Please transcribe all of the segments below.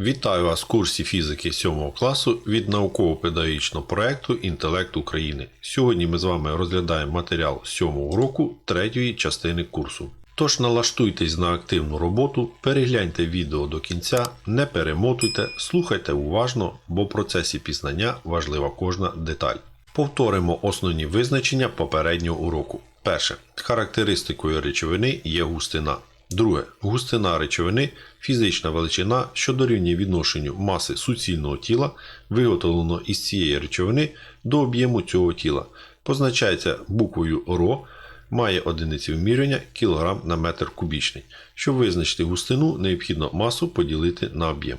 Вітаю вас в курсі фізики 7 класу від науково-педагогічного проєкту Інтелект України. Сьогодні ми з вами розглядаємо матеріал 7 року третьої частини курсу. Тож налаштуйтесь на активну роботу, перегляньте відео до кінця, не перемотуйте, слухайте уважно, бо в процесі пізнання важлива кожна деталь. Повторимо основні визначення попереднього уроку. Перше. Характеристикою речовини є густина. Друге. Густина речовини фізична величина, що дорівнює відношенню маси суцільного тіла, виготовлено із цієї речовини до об'єму цього тіла. Позначається буквою РО, має одиниці вимірювання кг на метр кубічний. Щоб визначити густину, необхідно масу поділити на об'єм.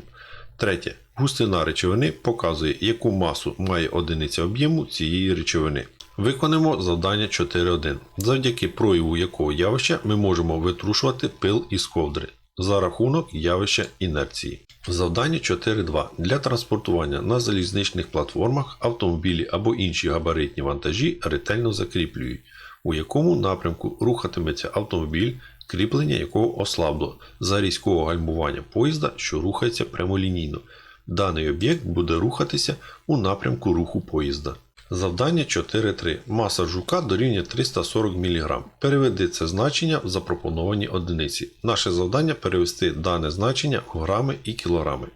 Третє. Густина речовини показує, яку масу має одиниця об'єму цієї речовини. Виконаємо завдання 4.1, завдяки прояву якого явища ми можемо витрушувати пил із ковдри за рахунок явища інерції. Завдання 4.2. Для транспортування на залізничних платформах автомобілі або інші габаритні вантажі ретельно закріплюють, у якому напрямку рухатиметься автомобіль, кріплення якого ослабло за різкого гальмування поїзда, що рухається прямолінійно. Даний об'єкт буде рухатися у напрямку руху поїзда. Завдання 4.3. Маса жука дорівнює 340 мг. Переведи це значення в запропоновані одиниці. Наше завдання перевести дане значення в грами і кілограми.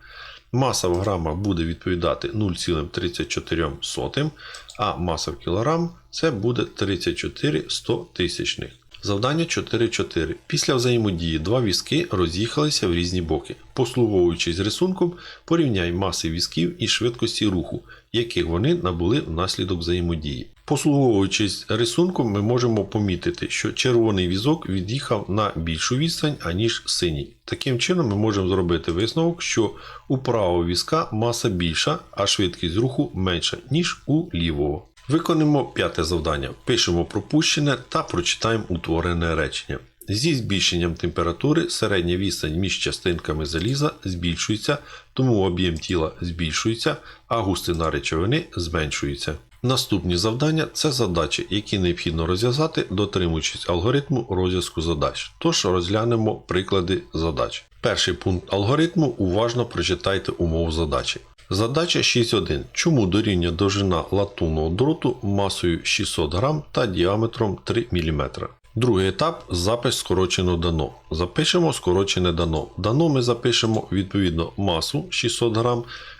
Маса в грамах буде відповідати 0,34, а маса в кілограм це буде 34 100 тисячних. Завдання 4.4. Після взаємодії два візки роз'їхалися в різні боки. Послуговуючись рисунком, порівняй маси візків і швидкості руху, яких вони набули внаслідок взаємодії. Послуговуючись рисунком, ми можемо помітити, що червоний візок від'їхав на більшу відстань, аніж синій. Таким чином, ми можемо зробити висновок, що у правого візка маса більша, а швидкість руху менша, ніж у лівого. Виконуємо п'яте завдання. Пишемо пропущене та прочитаємо утворене речення. Зі збільшенням температури середня відстань між частинками заліза збільшується, тому об'єм тіла збільшується, а густина речовини зменшується. Наступні завдання це задачі, які необхідно розв'язати, дотримуючись алгоритму розв'язку задач. Тож розглянемо приклади задач. Перший пункт алгоритму уважно прочитайте умову задачі. Задача 6.1. Чому дорівнює довжина латунного дроту масою 600 г та діаметром 3 мм? Другий етап запис скорочено дано. Запишемо скорочене дано. Дано ми запишемо відповідно масу 600 г.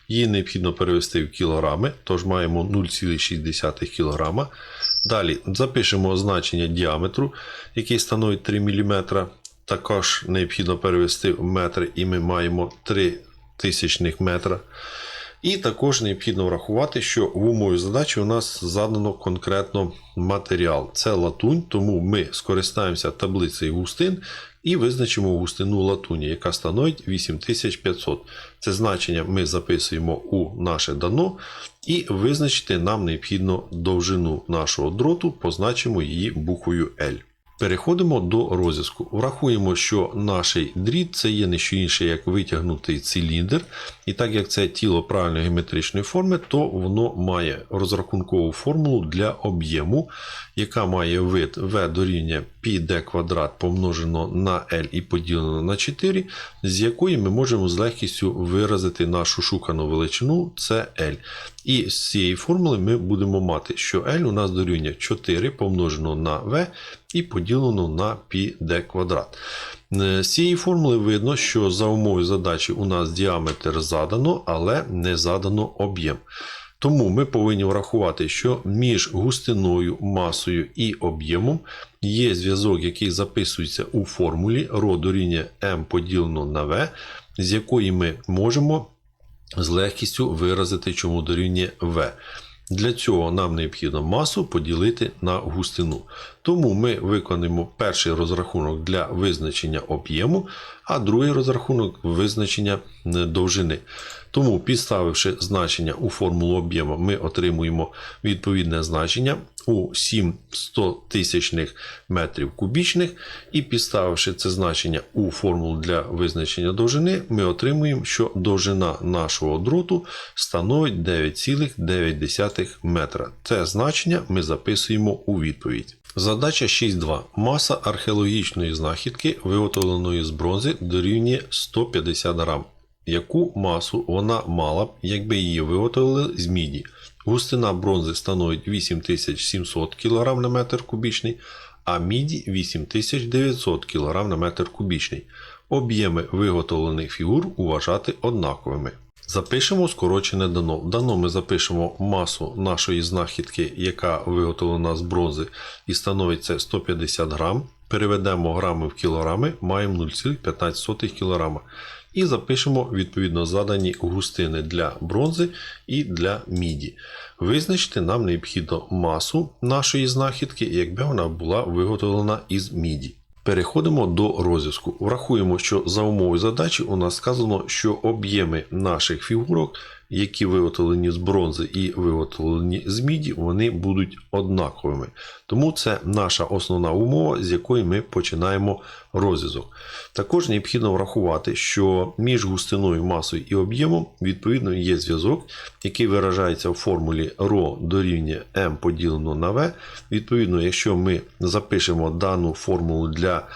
Її необхідно перевести в кілограми, тож маємо 0,6 кг. Далі запишемо значення діаметру, який становить 3 мм. Також необхідно перевести в метри, і ми маємо 3 тисячних метра. І також необхідно врахувати, що в умові задачі у нас задано конкретно матеріал. Це латунь, тому ми скористаємося таблицею густин і визначимо густину латуні, яка становить 8500. Це значення ми записуємо у наше дано, і визначити нам необхідно довжину нашого дроту, позначимо її буквою L. Переходимо до розв'язку. Врахуємо, що наш дріт це є не що інше, як витягнутий циліндр. І так як це тіло правильної геометричної форми, то воно має розрахункову формулу для об'єму, яка має вид V дорівнює πd квадрат помножено на L і поділено на 4, з якої ми можемо з легкістю виразити нашу шукану величину це L. І з цієї формули ми будемо мати, що L у нас дорівнює 4 помножено на V і поділено на πd квадрат. З цієї формули видно, що за умовою задачі у нас діаметр задано, але не задано об'єм. Тому ми повинні врахувати, що між густиною, масою і об'ємом є зв'язок, який записується у формулі ρ дорівнює m поділено на v, з якої ми можемо з легкістю виразити, чому дорівнює v. Для цього нам необхідно масу поділити на густину. Тому ми виконуємо перший розрахунок для визначення об'єму, а другий розрахунок визначення довжини. Тому, підставивши значення у формулу об'єму, ми отримуємо відповідне значення у 7 100 тисячних метрів кубічних, і підставивши це значення у формулу для визначення довжини, ми отримуємо, що довжина нашого дроту становить 9,9 метра. Це значення ми записуємо у відповідь. Задача 6.2. Маса археологічної знахідки, виготовленої з бронзи, дорівнює 150 грам. яку масу вона мала б, якби її виготовили з міді. Густина бронзи становить 8700 кг на метр кубічний, а міді 8900 кг на метр кубічний. Об'єми виготовлених фігур вважати однаковими. Запишемо скорочене дано. Дано ми запишемо масу нашої знахідки, яка виготовлена з бронзи і становить це 150 грам. Переведемо грами в кілограми, маємо 0,15 кг. І запишемо відповідно задані густини для бронзи і для міді. Визначити нам необхідно масу нашої знахідки, якби вона була виготовлена із міді. Переходимо до розв'язку. Врахуємо, що за умови задачі у нас сказано, що об'єми наших фігурок, які виготовлені з бронзи і виготовлені з міді, вони будуть однаковими. Тому це наша основна умова, з якої ми починаємо розв'язок. Також необхідно врахувати, що між густиною, масою і об'ємом відповідно є зв'язок, який виражається в формулі ρ дорівнює m поділено на v. Відповідно, якщо ми запишемо дану формулу для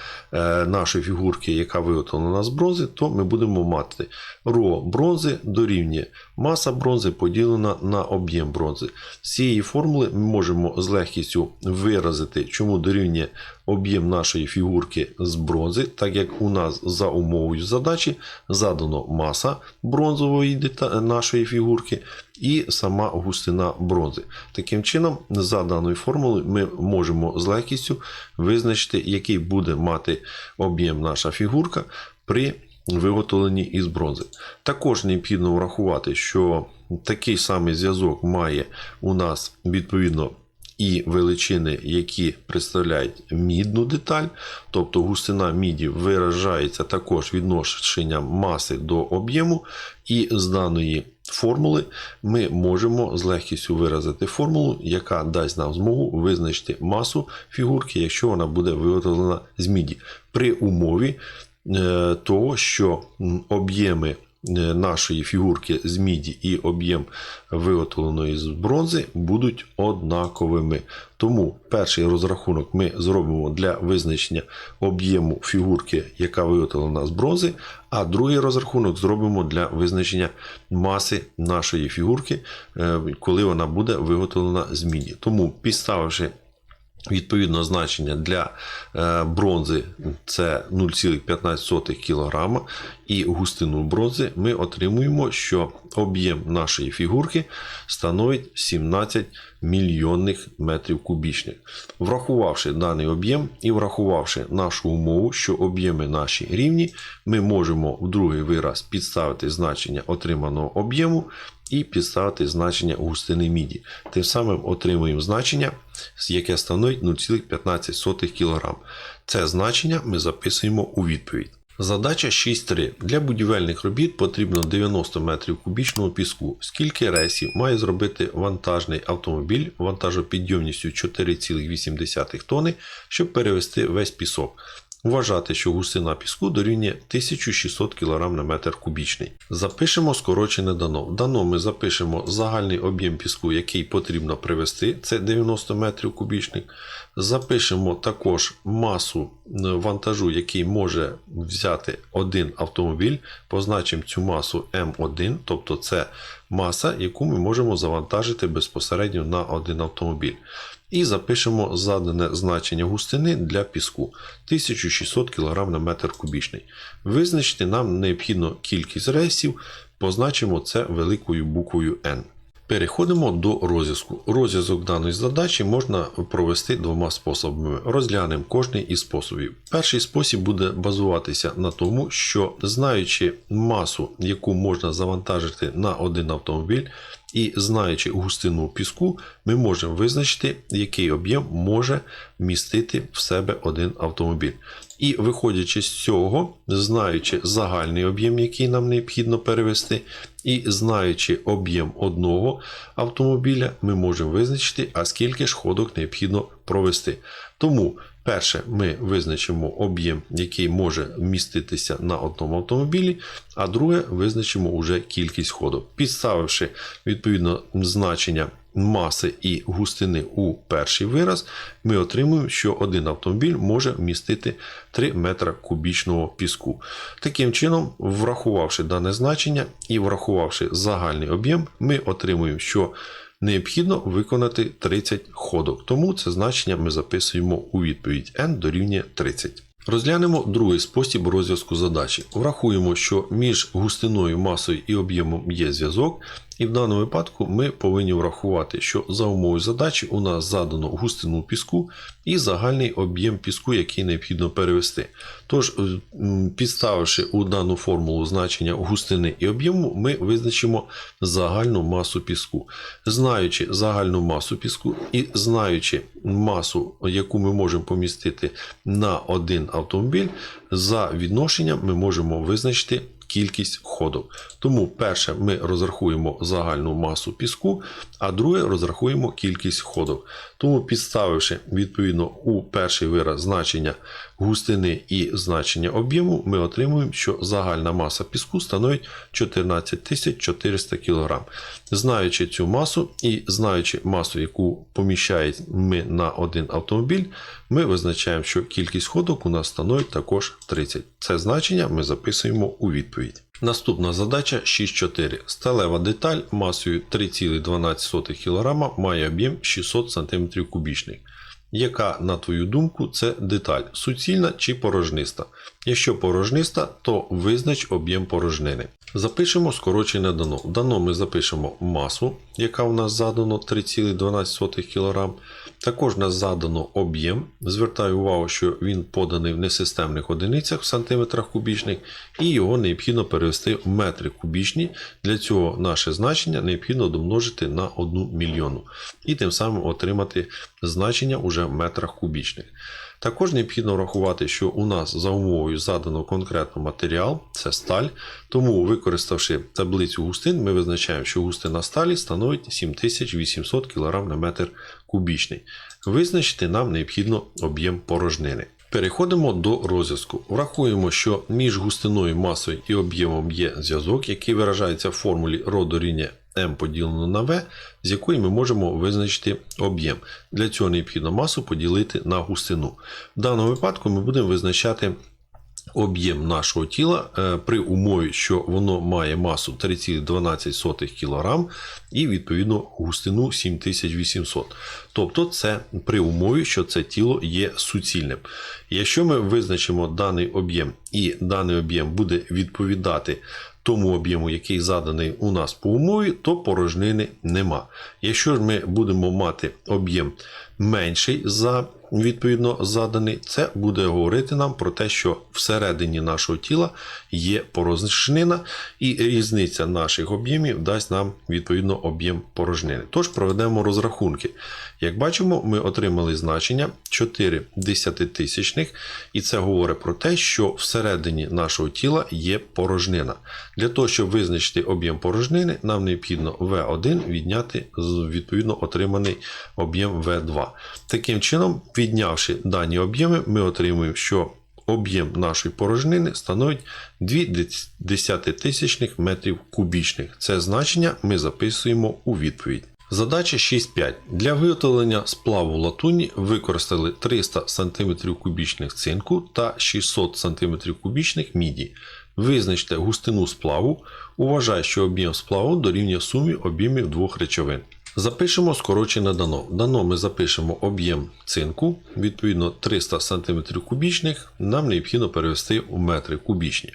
нашої фігурки, яка виготовлена з бронзи, то ми будемо мати ро бронзи дорівнює маса бронзи поділена на об'єм бронзи. З цієї формули ми можемо з легкістю виразити, чому дорівнює об'єм нашої фігурки з бронзи, так як у нас за умовою задачі задано маса бронзової нашої фігурки і сама густина бронзи. Таким чином, за даною формулою, ми можемо з легкістю визначити, який буде мати об'єм наша фігурка при виготовлені із бронзи. Також необхідно врахувати, що такий самий зв'язок має у нас відповідно і величини, які представляють мідну деталь, тобто густина міді виражається також відношенням маси до об'єму, і з даної формули ми можемо з легкістю виразити формулу, яка дасть нам змогу визначити масу фігурки, якщо вона буде виготовлена з міді, при умові е, того, що об'єми нашої фігурки з міді і об'єм виготовленої з бронзи будуть однаковими. Тому перший розрахунок ми зробимо для визначення об'єму фігурки, яка виготовлена з бронзи, а другий розрахунок зробимо для визначення маси нашої фігурки, е, коли вона буде виготовлена з міді. Тому підставивши Відповідно, значення для е, бронзи це 0,15 кг, і густину бронзи ми отримуємо, що об'єм нашої фігурки становить 17 мільйонних метрів кубічних. Врахувавши даний об'єм і врахувавши нашу умову, що об'єми наші рівні, ми можемо в другий вираз підставити значення отриманого об'єму і підставити значення густини міді. Тим самим отримуємо значення, яке становить 0,15 кг. Це значення ми записуємо у відповідь. Задача 6.3. Для будівельних робіт потрібно 90 метрів кубічного піску. Скільки рейсів має зробити вантажний автомобіль вантажопідйомністю 4,8 тонни, щоб перевести весь пісок? Вважати, що густина піску дорівнює 1600 кг на метр кубічний. Запишемо скорочене дано. В дано ми запишемо загальний об'єм піску, який потрібно привести, це 90 метрів кубічних. Запишемо також масу е, вантажу, який може взяти один автомобіль. Позначимо цю масу М1, тобто це маса, яку ми можемо завантажити безпосередньо на один автомобіль. І запишемо задане значення густини для піску 1600 кг на метр кубічний. Визначити нам необхідно кількість рейсів, позначимо це великою буквою N. Переходимо до розв'язку. Розв'язок даної задачі можна провести двома способами. Розглянемо кожний із способів. Перший спосіб буде базуватися на тому, що знаючи масу, яку можна завантажити на один автомобіль, і знаючи густину піску, ми можемо визначити, який об'єм може вмістити в себе один автомобіль. І виходячи з цього, знаючи загальний об'єм, який нам необхідно перевести, і знаючи об'єм одного автомобіля, ми можемо визначити, а скільки ж ходок необхідно провести. Тому Перше, ми визначимо об'єм, який може вміститися на одному автомобілі, а друге визначимо уже кількість ходок. Підставивши відповідно значення маси і густини у перший вираз, ми отримуємо, що один автомобіль може вмістити 3 метра кубічного піску. Таким чином, врахувавши дане значення і врахувавши загальний об'єм, ми отримуємо, що необхідно виконати 30 ходок. Тому це значення ми записуємо у відповідь n дорівнює 30. Розглянемо другий спосіб розв'язку задачі. Врахуємо, що між густиною, масою і об'ємом є зв'язок, і в даному випадку ми повинні врахувати, що за умовою задачі у нас задано густину піску і загальний об'єм піску, який необхідно перевести. Тож, підставивши у дану формулу значення густини і об'єму, ми визначимо загальну масу піску. Знаючи загальну масу піску і знаючи масу, яку ми можемо помістити на один автомобіль, за відношенням ми можемо визначити кількість ходок. Тому перше ми розрахуємо загальну масу піску, а друге розрахуємо кількість ходок. Тому підставивши відповідно у перший вираз значення густини і значення об'єму, ми отримуємо, що загальна маса піску становить 14 400 кг. Знаючи цю масу і знаючи масу, яку поміщаємо на один автомобіль, ми визначаємо, що кількість ходок у нас становить також 30. Це значення ми записуємо у відповідь. Наступна задача 6.4. Сталева деталь масою 3,12 кг має об'єм 600 см кубічних. Яка, на твою думку, це деталь суцільна чи порожниста? Якщо порожниста, то визнач об'єм порожнини. Запишемо скорочене дано. Дано ми запишемо масу, яка у нас задано 3,12 кг. Також нас задано об'єм. Звертаю увагу, що він поданий в несистемних одиницях в сантиметрах кубічних, і його необхідно перевести в метри кубічні. Для цього наше значення необхідно домножити на 1 мільйону. І тим самим отримати значення уже в метрах кубічних. Також необхідно врахувати, що у нас за умовою задано конкретно матеріал, це сталь. Тому, використавши таблицю густин, ми визначаємо, що густина сталі становить 7800 кг на метр кубічний. Визначити нам необхідно об'єм порожнини. Переходимо до розв'язку. Врахуємо, що між густиною, масою і об'ємом є зв'язок, який виражається в формулі роду рівня m поділено на v, з якої ми можемо визначити об'єм. Для цього необхідно масу поділити на густину. В даному випадку ми будемо визначати об'єм нашого тіла е, при умові, що воно має масу 3,12 кг і відповідно густину 7800. Тобто це при умові, що це тіло є суцільним. Якщо ми визначимо даний об'єм і даний об'єм буде відповідати тому об'єму, який заданий у нас по умові, то порожнини нема. Якщо ж ми будемо мати об'єм менший за відповідно заданий, це буде говорити нам про те, що всередині нашого тіла є порожнина, і різниця наших об'ємів дасть нам відповідно об'єм порожнини. Тож проведемо розрахунки. Як бачимо, ми отримали значення 4 десятитисячних, і це говорить про те, що всередині нашого тіла є порожнина. Для того, щоб визначити об'єм порожнини, нам необхідно V1 відняти відповідно отриманий об'єм V2. Таким чином, віднявши дані об'єми, ми отримуємо, що об'єм нашої порожнини становить 2 десятитисячних метрів кубічних. Це значення ми записуємо у відповідь. Задача 6.5. Для виготовлення сплаву латуні використали 300 см кубічних цинку та 600 см кубічних міді. Визначте густину сплаву. Уважай, що об'єм сплаву дорівнює сумі об'ємів двох речовин. Запишемо скорочене дано. Дано ми запишемо об'єм цинку, відповідно 300 см кубічних, нам необхідно перевести у метри кубічні.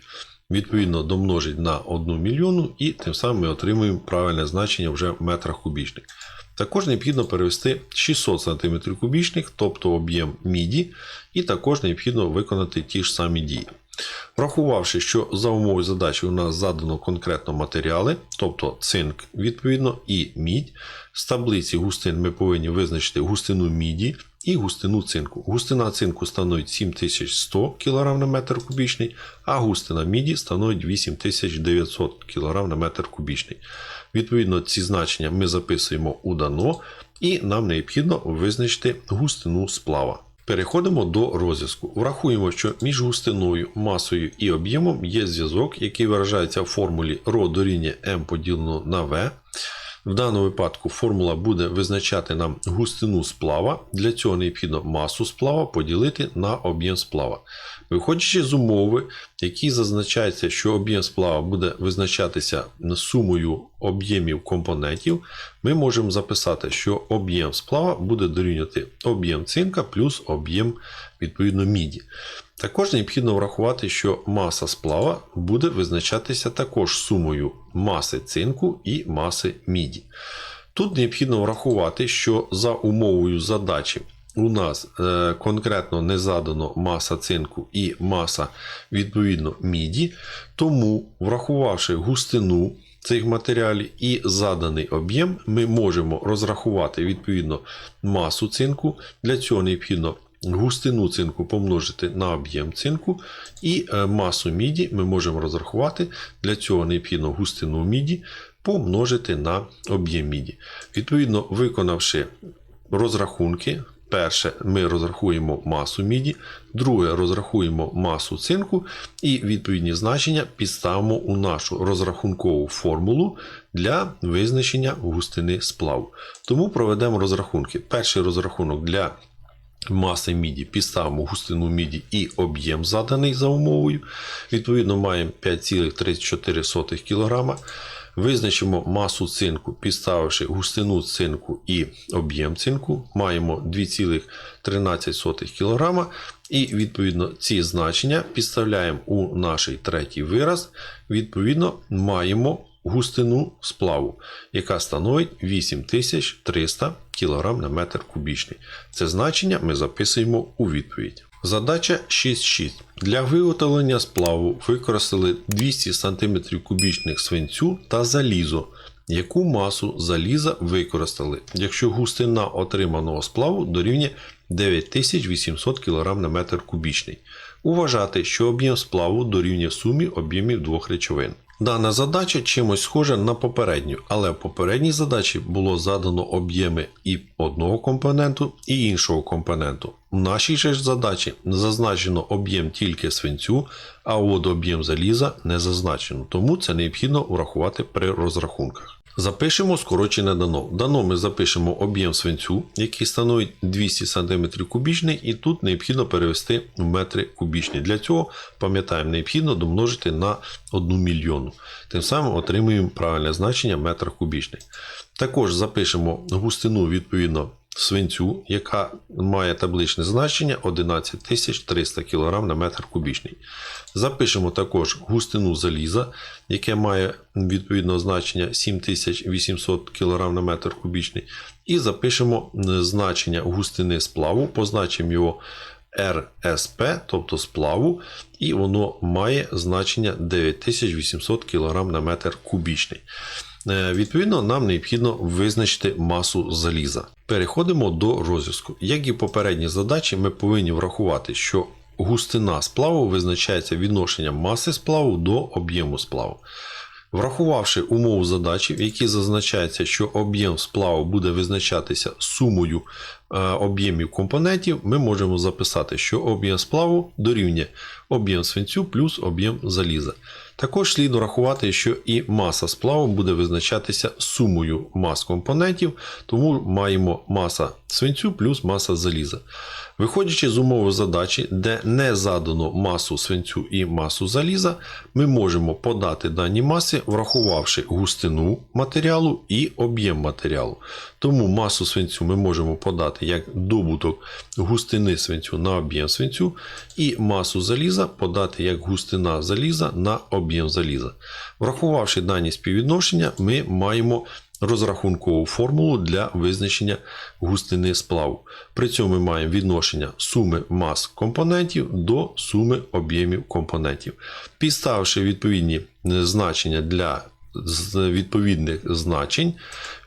Відповідно, домножить на 1 мільйону і тим самим ми отримуємо правильне значення вже в метрах кубічних. Також необхідно перевести 600 см кубічних, тобто об'єм міді, і також необхідно виконати ті ж самі дії. Врахувавши, що за умовою задачі у нас задано конкретно матеріали, тобто цинк, відповідно, і мідь. З таблиці густин ми повинні визначити густину міді і густину цинку. Густина цинку становить 7100 кг на метр кубічний, а густина міді становить 8900 кг на метр кубічний. Відповідно, ці значення ми записуємо у дано, і нам необхідно визначити густину сплава. Переходимо до розв'язку. Врахуємо, що між густиною, масою і об'ємом є зв'язок, який виражається в формулі ρ дорівнює m поділено на v. В даному випадку формула буде визначати нам густину сплава. Для цього необхідно масу сплава поділити на об'єм сплава. Виходячи з умови, які зазначається, що об'єм сплава буде визначатися сумою об'ємів компонентів, ми можемо записати, що об'єм сплава буде дорівнювати об'єм цинка плюс об'єм відповідно міді. Також необхідно врахувати, що маса сплава буде визначатися також сумою маси цинку і маси міді. Тут необхідно врахувати, що за умовою задачі у нас е, конкретно не задано маса цинку і маса відповідно міді, тому, врахувавши густину цих матеріалів і заданий об'єм, ми можемо розрахувати відповідно масу цинку. Для цього необхідно густину цинку помножити на об'єм цинку, і е, масу міді ми можемо розрахувати. Для цього необхідно густину міді помножити на об'єм міді. Відповідно, виконавши розрахунки, перше ми розрахуємо масу міді, друге розрахуємо масу цинку і відповідні значення підставимо у нашу розрахункову формулу для визначення густини сплаву. Тому проведемо розрахунки. Перший розрахунок для маси міді підставимо густину міді і об'єм заданий за умовою. Відповідно, маємо 5,34 кг. Визначимо масу цинку, підставивши густину цинку і об'єм цинку, маємо 2,13 кг. І відповідно ці значення підставляємо у наш третій вираз. Відповідно, маємо густину сплаву, яка становить 8300 кг на метр кубічний. Це значення ми записуємо у відповідь. Задача 6.6. Для виготовлення сплаву використали 200 см кубічних свинцю та залізо. Яку масу заліза використали, якщо густина отриманого сплаву дорівнює 9800 кг на метр кубічний? Уважати, що об'єм сплаву дорівнює сумі об'ємів двох речовин. Дана задача чимось схожа на попередню, але в попередній задачі було задано об'єми і одного компоненту, і іншого компоненту. В нашій же задачі зазначено об'єм тільки свинцю, а от об'єм заліза не зазначено, тому це необхідно врахувати при розрахунках. Запишемо скорочене дано. Дано ми запишемо об'єм свинцю, який становить 200 см кубічний, і тут необхідно перевести в метри кубічні. Для цього, пам'ятаємо, необхідно домножити на 1 мільйону. Тим самим отримуємо правильне значення метр кубічний. Також запишемо густину відповідно свинцю, яка має табличне значення 11300 кг на метр кубічний. Запишемо також густину заліза, яке має відповідно значення 7800 кг на метр кубічний. І запишемо значення густини сплаву, позначимо його РСП, тобто сплаву, і воно має значення 9800 кг на метр кубічний. Е, Відповідно, нам необхідно визначити масу заліза. Переходимо до розв'язку. Як і в попередній задачі, ми повинні врахувати, що густина сплаву визначається відношенням маси сплаву до об'єму сплаву. Врахувавши умову задачі, в якій зазначається, що об'єм сплаву буде визначатися сумою е, об'ємів компонентів, ми можемо записати, що об'єм сплаву дорівнює об'єм свинцю плюс об'єм заліза. Також слід врахувати, що і маса сплаву буде визначатися сумою мас компонентів, тому маємо маса свинцю плюс маса заліза. Виходячи з умови задачі, де не задано масу свинцю і масу заліза, ми можемо подати дані маси, врахувавши густину матеріалу і об'єм матеріалу. Тому масу свинцю ми можемо подати як добуток густини свинцю на об'єм свинцю, і масу заліза подати як густина заліза на об'єм заліза. Врахувавши дані співвідношення, ми маємо розрахункову формулу для визначення густини сплаву. При цьому ми маємо відношення суми мас компонентів до суми об'ємів компонентів. Підставивши відповідні значення для відповідних значень,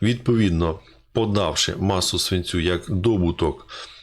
відповідно подавши масу свинцю як добуток е,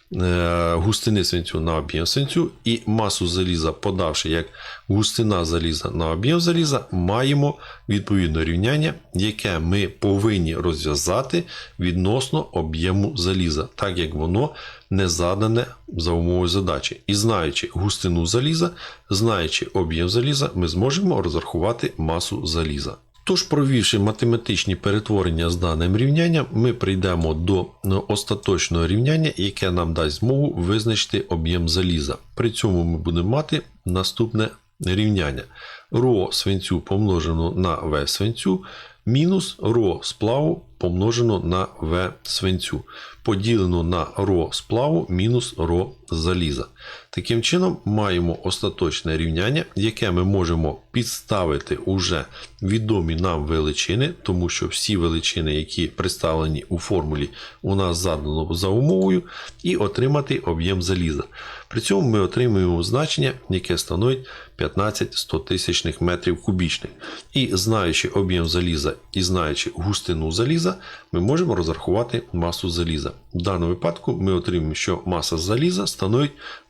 густини свинцю на об'єм свинцю і масу заліза, подавши як густина заліза на об'єм заліза, маємо відповідне рівняння, яке ми повинні розв'язати відносно об'єму заліза, так як воно не задане за умовою задачі. І знаючи густину заліза, знаючи об'єм заліза, ми зможемо розрахувати масу заліза. Тож, провівши математичні перетворення з даним рівнянням, ми прийдемо до ну, остаточного рівняння, яке нам дасть змогу визначити об'єм заліза. При цьому ми будемо мати наступне рівняння: ро свинцю помножено на В свинцю мінус ро сплаву помножено на В свинцю, поділено на ро сплаву мінус ро заліза. Таким чином, маємо остаточне рівняння, яке ми можемо підставити уже відомі нам величини, тому що всі величини, які представлені у формулі, у нас задано за умовою, і отримати об'єм заліза. При цьому ми отримуємо значення, яке становить 15 стотисячних метрів кубічних. І знаючи об'єм заліза і знаючи густину заліза, ми можемо розрахувати масу заліза. В даному випадку ми отримуємо, що маса заліза становить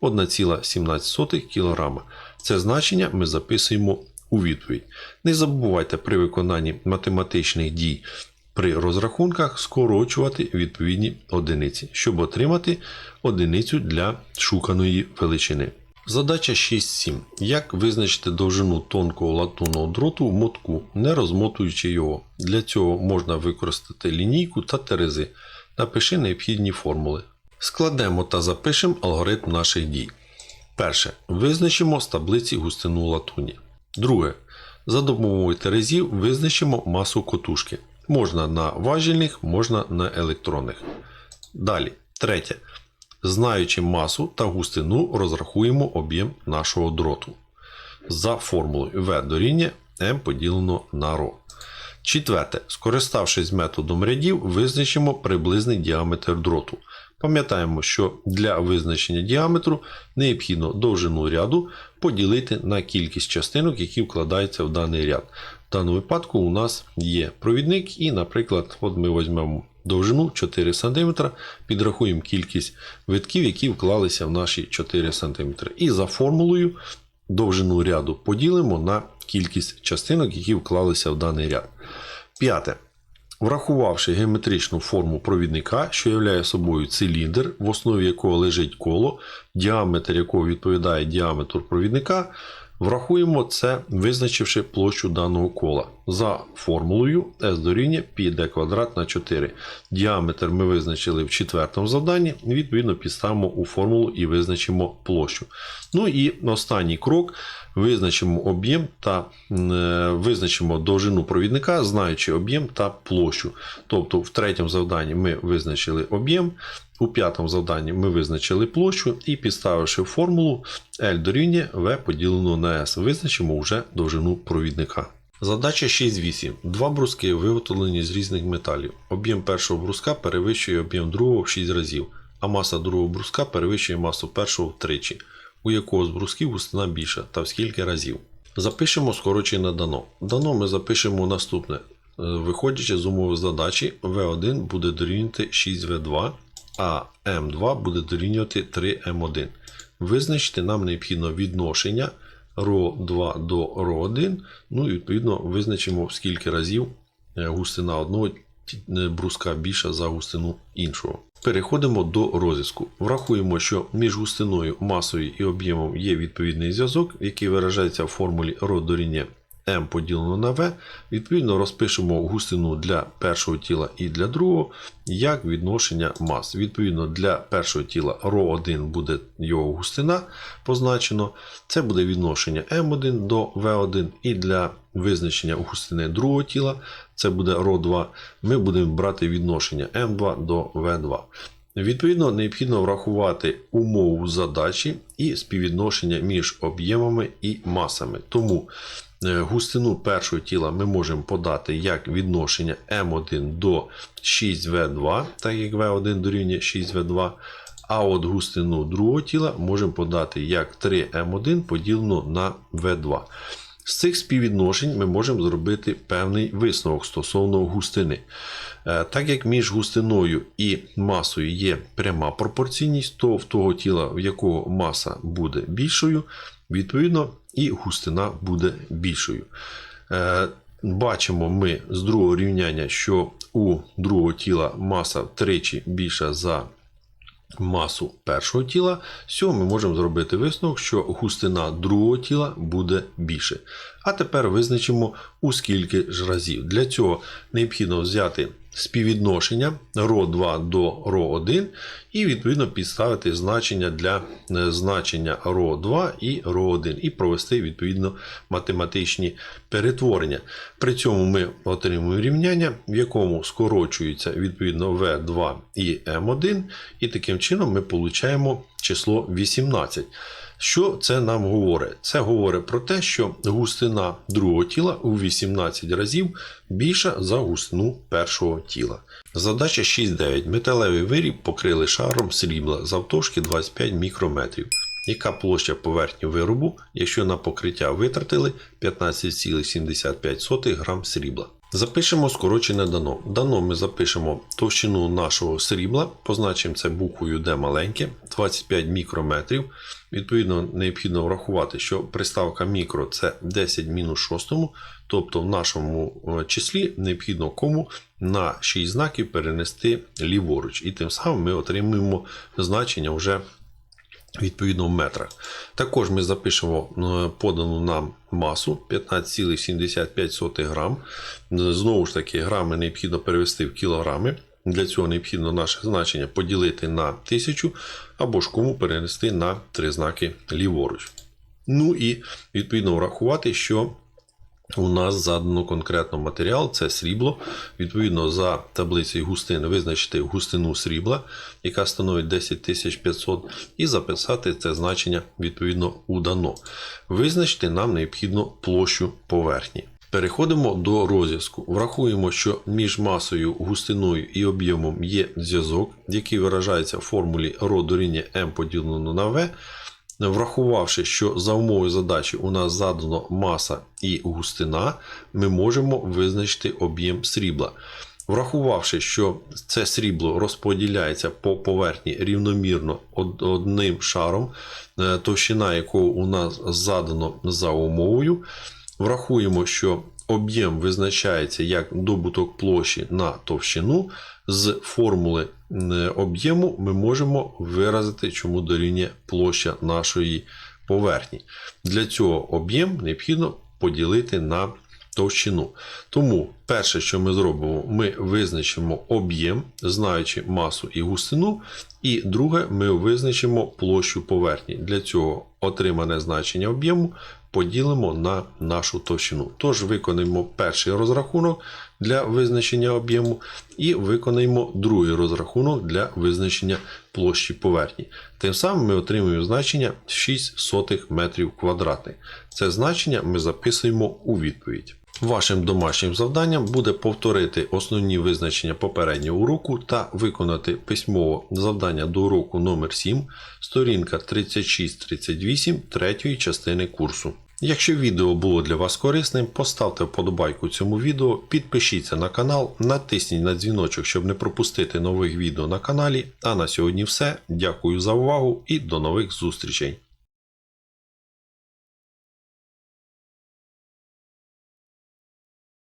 1,17 кг. Це значення ми записуємо у відповідь. Не забувайте при виконанні математичних дій при розрахунках скорочувати відповідні одиниці, щоб отримати одиницю для шуканої величини. Задача 6.7. Як визначити довжину тонкого латунного дроту в мотку, не розмотуючи його. Для цього можна використати лінійку та терези. Напиши необхідні формули. Складемо та запишемо алгоритм наших дій. Перше. Визначимо з таблиці густину латуні. Друге. За допомогою терезів визначимо масу котушки. Можна на важільних, можна на електронних. Далі. Третє. Знаючи масу та густину, розрахуємо об'єм нашого дроту. За формулою V дорівнює M поділено на ρ. Четверте. Скориставшись методом рядів, визначимо приблизний діаметр дроту. Пам'ятаємо, що для визначення діаметру необхідно довжину ряду поділити на кількість частинок, які вкладаються в даний ряд. В даному випадку у нас є провідник, і, наприклад, от ми візьмемо довжину 4 см, підрахуємо кількість витків, які вклалися в наші 4 см. І за формулою довжину ряду поділимо на кількість частинок, які вклалися в даний ряд. П'яте. Врахувавши геометричну форму провідника, що являє собою циліндр, в основі якого лежить коло, діаметр якого відповідає діаметру провідника, врахуємо це, визначивши площу даного кола. За формулою S дорівнює πd квадрат на 4. Діаметр ми визначили в четвертому завданні, відповідно підставимо у формулу і визначимо площу. Ну і останній крок. Визначимо об'єм та е, визначимо довжину провідника, знаючи об'єм та площу. Тобто в третьому завданні ми визначили об'єм, у п'ятому завданні ми визначили площу і підставивши формулу L дорівнює V поділено на S, визначимо вже довжину провідника. Задача 6.8. Два бруски виготовлені з різних металів. Об'єм першого бруска перевищує об'єм другого в 6 разів, а маса другого бруска перевищує масу першого втричі у якого з брусків густина більша та в скільки разів. Запишемо скорочене дано. Дано ми запишемо наступне. Е, Виходячи з умови задачі, V1 буде дорівнювати 6V2, а M2 буде дорівнювати 3M1. Визначити нам необхідно відношення ρ2 до ρ1, ну і відповідно визначимо в скільки разів е, густина одного бруска більша за густину іншого. Переходимо до розв'язку. Врахуємо, що між густиною, масою і об'ємом є відповідний зв'язок, який виражається в формулі ρ дорівнює m поділено на v. Відповідно, розпишемо густину для першого тіла і для другого як відношення мас. Відповідно, для першого тіла ρ1 буде його густина позначено. Це буде відношення m1 до v1, і для визначення густини другого тіла, це буде ρ2, ми будемо брати відношення m2 до v2. Відповідно, необхідно врахувати умову задачі і співвідношення між об'ємами і масами. Тому е, густину першого тіла ми можемо подати як відношення m1 до 6v2, так як v1 дорівнює 6v2. А от густину другого тіла можемо подати як 3m1 поділено на v2. З цих співвідношень ми можемо зробити певний висновок стосовно густини. Е, Так як між густиною і масою є пряма пропорційність, то в того тіла, в якого маса буде більшою, відповідно і густина буде більшою. Е, Бачимо ми з другого рівняння, що у другого тіла маса втричі більша за масу першого тіла, з цього ми можемо зробити висновок, що густина другого тіла буде більше. А тепер визначимо у скільки ж разів. Для цього необхідно взяти співвідношення ρ2 до ρ1 і відповідно підставити значення для е, значення ρ2 і ρ1 і провести відповідно математичні перетворення. При цьому ми отримуємо рівняння, в якому скорочується відповідно v2 і m1, і таким чином ми отримуємо число 18. Що це нам говорить? Це говорить про те, що густина другого тіла у 18 разів більша за густину першого тіла. Задача 6.9. Металевий виріб покрили шаром срібла завтовшки 25 мікрометрів. Яка площа поверхні виробу, якщо на покриття витратили 15,75 грам срібла? Запишемо скорочене дано. Дано ми запишемо товщину нашого срібла, позначимо це буквою D маленьке, 25 мікрометрів. Відповідно, необхідно врахувати, що приставка мікро це 10 мінус 6, тобто в нашому е, числі необхідно кому на 6 знаків перенести ліворуч. І тим самим ми отримуємо значення вже відповідно в метрах. Також ми запишемо е, подану нам масу 15,75 грам. Знову ж таки, грами необхідно перевести в кілограми. Для цього необхідно наше значення поділити на 1000 або ж кому перенести на три знаки ліворуч. Ну і відповідно врахувати, що у нас задано конкретно матеріал, це срібло. Відповідно, за таблицею густин визначити густину срібла, яка становить 10500, і записати це значення відповідно у дано. Визначити нам необхідно площу поверхні. Переходимо до розв'язку. Врахуємо, що між масою, густиною і об'ємом є зв'язок, який виражається в формулі ρ дорівнює m поділено на v. Врахувавши, що за умовою задачі у нас задано маса і густина, ми можемо визначити об'єм срібла. Врахувавши, що це срібло розподіляється по поверхні рівномірно одним шаром, е, товщина якого у нас задано за умовою, врахуємо, що об'єм визначається як добуток площі на товщину. З формули об'єму ми можемо виразити, чому дорівнює площа нашої поверхні. Для цього об'єм необхідно поділити на товщину. Тому перше, що ми зробимо, ми визначимо об'єм, знаючи масу і густину. І друге, ми визначимо площу поверхні. Для цього отримане значення об'єму поділимо на нашу товщину. Тож виконаємо перший розрахунок для визначення об'єму і виконаємо другий розрахунок для визначення площі поверхні. Тим самим ми отримуємо значення 6 сотих метрів квадратних. Це значення ми записуємо у відповідь. Вашим домашнім завданням буде повторити основні визначення попереднього уроку та виконати письмово завдання до уроку номер 7 сторінка 36-38 третьої частини курсу. Якщо відео було для вас корисним, поставте вподобайку цьому відео, підпишіться на канал, натисніть на дзвіночок, щоб не пропустити нових відео на каналі. А на сьогодні все. Дякую за увагу і до нових зустрічей!